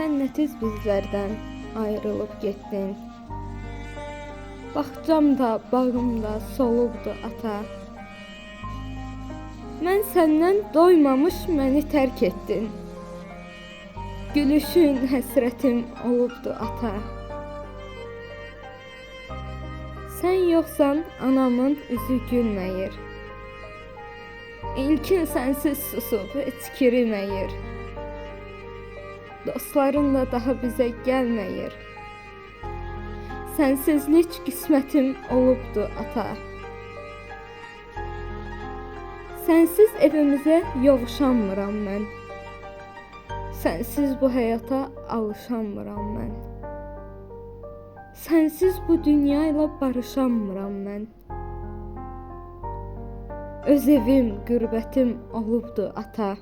Sən nə tez bizlərdən ayrılıb getdin. Bağçam da, bağım da solubdu ata. Mən səndən doymamış məni tərk etdin. Gülüşün həsrətim olubdu ata. Sən yoxsan anamın üzü gülməyir. İlkin sənsiz susub heç kiriməyir. Dostların da daha bizə gəlməyir. Sənsizlik qismətim olubdu ata. Sənsiz evimizə yovuşanmıram mən. Sənsiz bu həyata alışanmıram mən. Sənsiz bu dünya ilə barışanmıram mən. Öz evim, qürbətim olubdu ata.